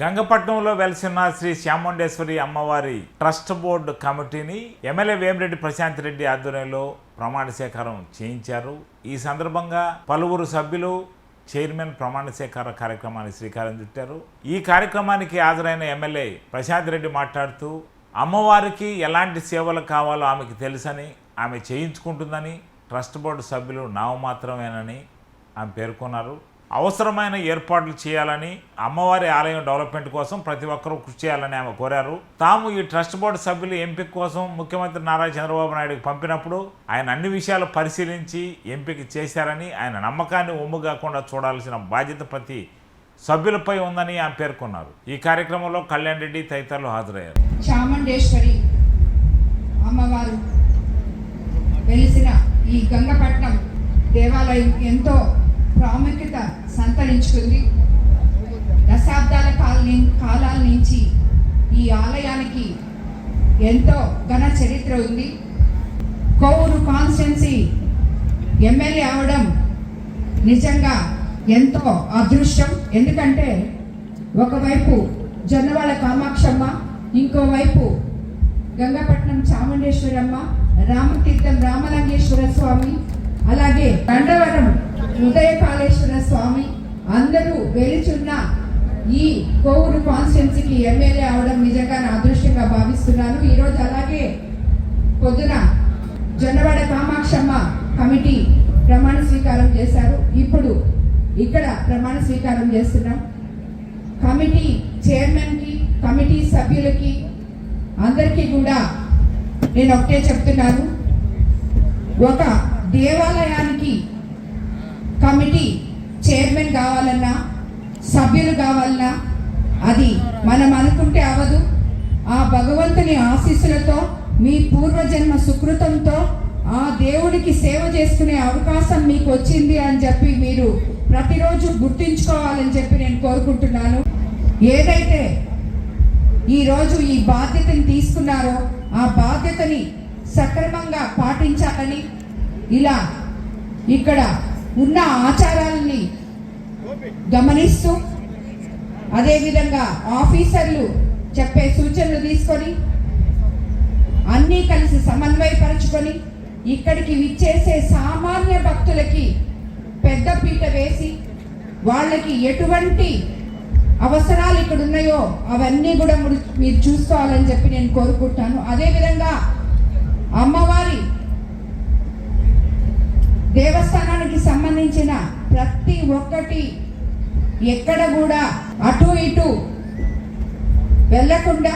గంగపట్నంలో వెలసిన శ్రీ శ్యాముండేశ్వరి అమ్మవారి trust board కమిటీని ఎమ్మెల్యే వేమిరెడ్డి ప్రశాంత్ రెడ్డి ఆధ్వర్యంలో ప్రమాణ స్వీకారం చేయించారు. ఈ సందర్భంగా పలువురు సభ్యులు చైర్మన్ ప్రమాణ స్వీకార కార్యక్రమానికి శ్రీకారం చుట్టారు. ఈ కార్యక్రమానికి హాజరైన ఎమ్మెల్యే ప్రశాంత్ రెడ్డి మాట్లాడుతూ అమ్మవారికి ఎలాంటి సేవలు కావాలో ఆమెకి తెలుసని ఆమె చేయించుకుంటుందని ట్రస్ట్ బోర్డు సభ్యులు నామమాత్రమేనని ఆమె పేర్కొన్నారు. అవసరమైన ఏర్పాట్లు చేయాలని అమ్మవారి ఆలయం డెవలప్మెంట్ కోసం ప్రతి ఒక్కరూ కృషి చేయాలని ఆమె కోరారు. తాము ఈ ట్రస్ట్ బోర్డు సభ్యులు ఎంపిక కోసం ముఖ్యమంత్రి నారా చంద్రబాబు నాయుడుకి పంపినప్పుడు ఆయన అన్ని విషయాలు పరిశీలించి ఎంపిక చేశారని ఆయన నమ్మకాన్ని ఒమ్ము కాకుండా చూడాల్సిన బాధ్యత ప్రతి సభ్యులపై ఉందని ఆమె పేర్కొన్నారు. ఈ కార్యక్రమంలో కళ్యాణ్ రెడ్డి తదితరులు హాజరయ్యారు. చాముండేశ్వరి అమ్మవారు వెలిసిన ఈ గంగపట్నం దేవాలయం ఎంతో ప్రాముఖ్యత సంతరించుకుంది. దశాబ్దాల కాలని కాలాల నుంచి ఈ ఆలయానికి ఎంతో ఘన చరిత్ర ఉంది. కోవూరు కాన్స్టెన్సీ ఎమ్మెల్యే అవడం నిజంగా ఎంతో అదృష్టం. ఎందుకంటే ఒకవైపు జొన్నవాడ కామాక్షమ్మ ఇంకోవైపు గంగపట్నం చాముండేశ్వరమ్మ రామతీర్థం రామలింగేశ్వర స్వామి అలాగే దండవరం ఉదయకాళేశ్వర స్వామి అందరూ వెలుచున్న ఈ కోవూరు కాన్స్టిట్యున్సీకి ఎమ్మెల్యే అవడం నిజంగా నా అదృష్టంగా భావిస్తున్నాను. ఈరోజు అలాగే పొద్దున జొన్నవాడ కామాక్షమ్మ కమిటీ ప్రమాణ స్వీకారం చేశారు. ఇప్పుడు ఇక్కడ ప్రమాణ స్వీకారం చేస్తున్నాం. కమిటీ చైర్మన్కి కమిటీ సభ్యులకి అందరికీ కూడా నేను ఒకటే చెప్తున్నాను. ఒక దేవాలయానికి కమిటీ చైర్మన్ కావాలన్నా సభ్యులు కావాలన్నా అది మనం అనుకుంటే అవదు. ఆ భగవంతుని ఆశీస్సులతో మీ పూర్వజన్మ సుకృతంతో ఆ దేవుడికి సేవ చేసుకునే అవకాశం మీకు వచ్చింది అని చెప్పి మీరు ప్రతిరోజు గుర్తుంచుకోవాలని చెప్పి నేను కోరుకుంటున్నాను. ఏదైతే ఈరోజు ఈ బాధ్యతని తీసుకున్నారో ఆ బాధ్యతని సక్రమంగా పాటించాలని ఇలా ఇక్కడ ఉన్న ఆచారాలని గమనిస్తూ అదేవిధంగా ఆఫీసర్లు చెప్పే సూచనలు తీసుకొని అన్నీ కలిసి సమన్వయపరచుకొని ఇక్కడికి విచ్చేసే సామాన్య భక్తులకి పెద్ద పీట వేసి వాళ్ళకి ఎటువంటి అవసరాలు ఇక్కడ ఉన్నాయో అవన్నీ కూడా మీరు చూసుకోవాలని చెప్పి నేను కోరుకుంటాను. అదేవిధంగా సంబంధించిన ప్రతి ఒక్కటి ఎక్కడ కూడా అటు ఇటు వెళ్ళకుండా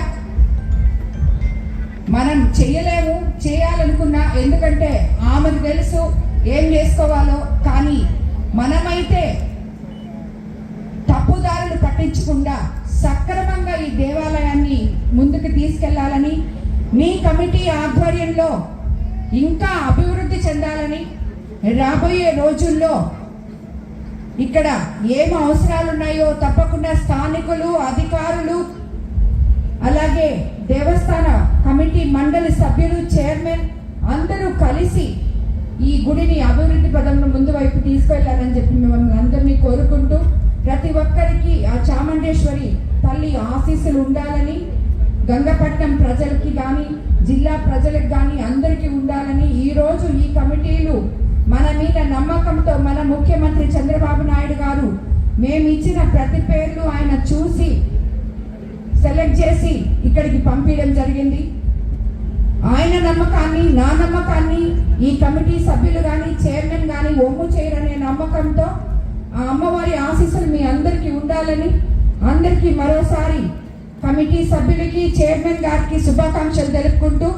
మనం చేయలేము చేయాలనుకున్నా ఎందుకంటే ఆమెకు తెలుసు ఏం చేసుకోవాలో కానీ మనమైతే తప్పుదారులు పట్టించకుండా సక్రమంగా ఈ దేవాలయాన్ని ముందుకు తీసుకెళ్ళాలని మీ కమిటీ ఆధ్వర్యంలో ఇంకా అభివృద్ధి చెందాలని రాబోయే రోజుల్లో ఇక్కడ ఏం అవసరాలు ఉన్నాయో తప్పకుండా స్థానికులు అధికారులు అలాగే దేవస్థాన కమిటీ మండలి సభ్యులు చైర్మన్ అందరూ కలిసి ఈ గుడిని అభివృద్ధి పదంలో ముందు వైపు తీసుకెళ్ళాలని చెప్పి మిమ్మల్ని అందరినీ కోరుకుంటూ ప్రతి ఒక్కరికి ఆ చాముండేశ్వరి తల్లి ఆశీస్సులు ఉండాలని గంగపట్నం ప్రజలకి కానీ జిల్లా ప్రజలకు కానీ అందరికీ ఉండాలని ఈరోజు ఈ కమిటీలు మన మీద నమ్మకంతో మన ముఖ్యమంత్రి చంద్రబాబు నాయుడు గారు మేము ఇచ్చిన ప్రతి పేర్లు ఆయన చూసి సెలెక్ట్ చేసి ఇక్కడికి పంపించడం జరిగింది. ఆయన నమ్మకాన్ని నా నమ్మకాన్ని ఈ కమిటీ సభ్యులు కానీ చైర్మన్ కానీ ఒమ్ము చేయరనే నమ్మకంతో ఆ అమ్మవారి ఆశీస్సులు మీ అందరికీ ఉండాలని అందరికీ మరోసారి కమిటీ సభ్యులకి చైర్మన్ గారికి శుభాకాంక్షలు తెలుపుకుంటూ